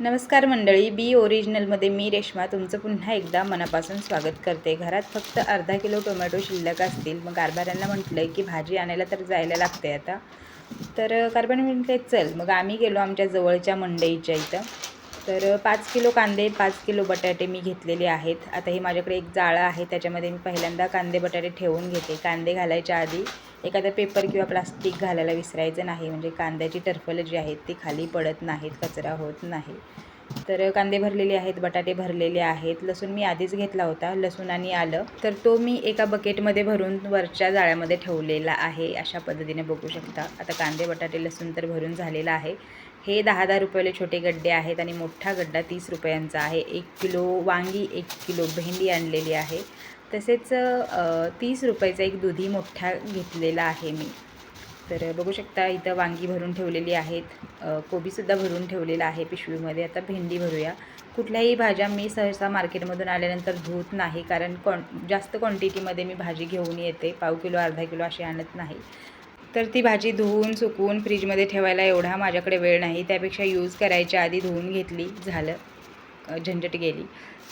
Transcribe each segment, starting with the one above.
नमस्कार मंडळी बी ओरिजिनलमध्ये मी रेश्मा तुमचं पुन्हा एकदा मनापासून स्वागत करते. घरात फक्त अर्धा किलो टोमॅटो शिल्लक असतील मग कारभाऱ्यांना म्हटलं की भाजी आणायला तर जायला लागते आता. तर कारभारी म्हटले चल मग आम्ही गेलो आमच्या जवळच्या मंडईच्या इथं. तर पाच किलो कांदे पाच किलो बटाटे मी घेतलेले आहेत. आता हे माझ्याकडे एक जाळं आहे त्याच्यामध्ये मी पहिल्यांदा कांदे बटाटे ठेवून घेते. कांदे घालायच्या आधी एखादा पेपर किंवा प्लास्टिक घालायला विसरायचं नाही. म्हणजे कांद्याची टरफलं जी आहेत ती खाली पडत नाहीत कचरा होत नाही. तर कांदे भरलेले आहेत बटाटे भरलेले आहेत. लसूण मी आधीच घेतला होता लसूण आणि आलं. तर तो मी एका बकेटमध्ये भरून वरच्या जाळ्यामध्ये ठेवलेला आहे. अशा पद्धतीने बघू शकता. आता कांदे बटाटे लसूण तर भरून झालेला आहे. हे दहा दहा रुपयाले छोटे गड्डे आहेत आणि मोठा गड्डा तीस रुपयांचा आहे. एक किलो वांगी एक किलो भेंडी आणलेली आहे. तसेच तीस रुपयाचा एक दुधी मोठा घेतलेला आहे मी. तर बघू शकता इथं वांगी भरून ठेवलेली आहेत. कोबीसुद्धा भरून ठेवलेला आहे पिशवीमध्ये. आता भेंडी भरूया. कुठल्याही भाज्या मी सहसा मार्केटमधून आल्यानंतर धुत नाही. कारण क्वां जास्त क्वांटिटीमध्ये मी भाजी घेऊन येते. पाव किलो अर्धा किलो अशी आणत नाही. तर ती भाजी धुवून सुकवून फ्रीजमध्ये ठेवायला एवढा माझ्याकडे वेळ नाही. त्यापेक्षा यूज करायच्या आधी धुवून घेतली झालं झंझट गेली.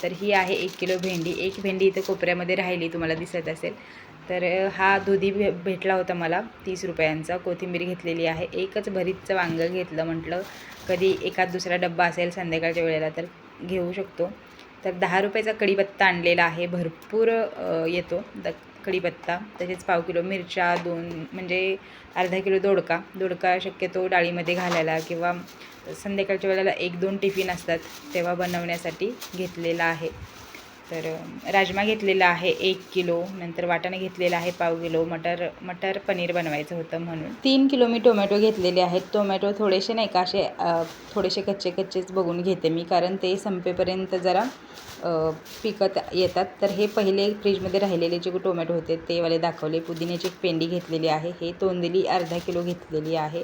तर ही आहे एक किलो भेंडी. एक भेंडी इथं कोपऱ्यामध्ये राहिली तुम्हाला दिसत असेल. तर हा दुधी भे भेटला होता मला तीस रुपयांचा. कोथिंबीर घेतलेली आहे. एकच भरीतचं वांगं घेतलं म्हटलं कधी एखाद दुसरा डब्बा असेल संध्याकाळच्या वेळेला तर घेऊ शकतो. तर दहा रुपयाचा कढीपत्ता आणलेला आहे. भरपूर येतो. द कढीपत्ता तसेच पाव किलो मिरच्या दोन म्हणजे अर्धा किलो दोडका. दोडका शक्यतो डाळीमध्ये घालायला किंवा संध्याकाळच्या वेळेला एक दोन टिफिन असतात तेव्हा बनवण्यासाठी घेतलेला आहे. तर राजमा घेतलेला आहे एक किलो नंतर वाटाणे घेतलेला आहे पाव किलो मटर मटर पनीर बनवायचं होतं म्हणून. तीन किलो मी टोमॅटो घेतलेले आहेत. टोमॅटो थोडेसे नाही का असे थोडेसे कच्चे कच्चेच बघून घेते मी कारण ते संपेपर्यंत जरा पिकत येतात. तर हे पहिले फ्रीजमध्ये राहिलेले जे टोमॅटो होते ते वाले दाखवले. पुदिन्याची एक पेंडी घेतलेली आहे. हे तोंदली अर्धा किलो घेतलेली आहे.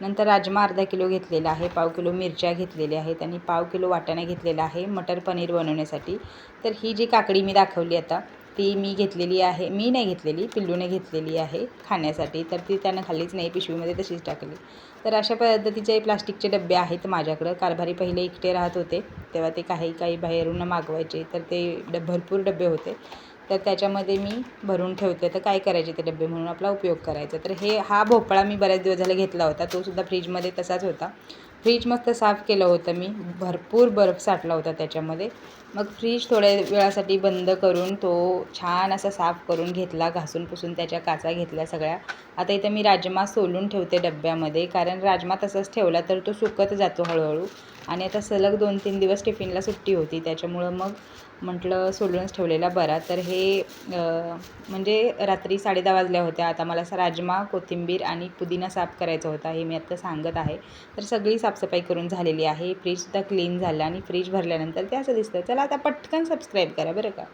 नंतर राजमा अर्धा किलो घेतलेला आहे पाव किलो मिरच्या घेतलेल्या आहेत आणि पाव किलो वाटाणा घेतलेला आहे मटर पनीर बनवण्यासाठी. तर ही जी काकडी मी दाखवली आता ती मी घेतलेली आहे मी नाही घेतलेली पिल्लूने घेतलेली आहे खाण्यासाठी. तर ती त्यानं खाल्लीच नाही पिशवीमध्ये तशीच टाकली. तर अशा पद्धतीचे प्लास्टिकचे डबे आहेत माझ्याकडं. कारभारी पहिले एकटे राहत होते तेव्हा ते काही काही बाहेरून मागवायचे तर ते डब भरपूर डबे होते. तर त्याच्यामध्ये मी भरून ठेवते. तर काय करायचे ते डबे म्हणून आपला उपयोग करायचा. तर हे हा भोपळा मी बऱ्याच दिवस झाला घेतला होता. तो सुद्धा फ्रीजमध्ये तसाच होता. फ्रीज मस्त साफ केलं होतं मी. भरपूर बर्फ साठला होता त्याच्यामध्ये. मग फ्रीज थोड्या वेळासाठी बंद करून तो छान असा साफ करून घेतला. घासून पुसून त्याच्या काचा घेतल्या सगळ्या. आता इथं मी राजमा सोलून ठेवते डब्यामध्ये. कारण राजमा तसाच ठेवला तर तो सुकत जातो हळूहळू. आणि आता सलग दोन तीन दिवस टिफिनला सुट्टी होती त्याच्यामुळं मग म्हटलं सोलूनच ठेवलेला बरा. तर हे म्हणजे रात्री साडेदहा वाजल्या होत्या. आता मला असा राजमा कोथिंबीर आणि पुदिना साफ करायचा होता हे मी आत्ता सांगत आहे. तर सगळी साफसफाई करून झालेली आहे. फ्रीजसुद्धा क्लीन झालं आणि फ्रीज भरल्यानंतर ते असं दिसतं. चला आता पटकन सबस्क्राईब करा बरं का?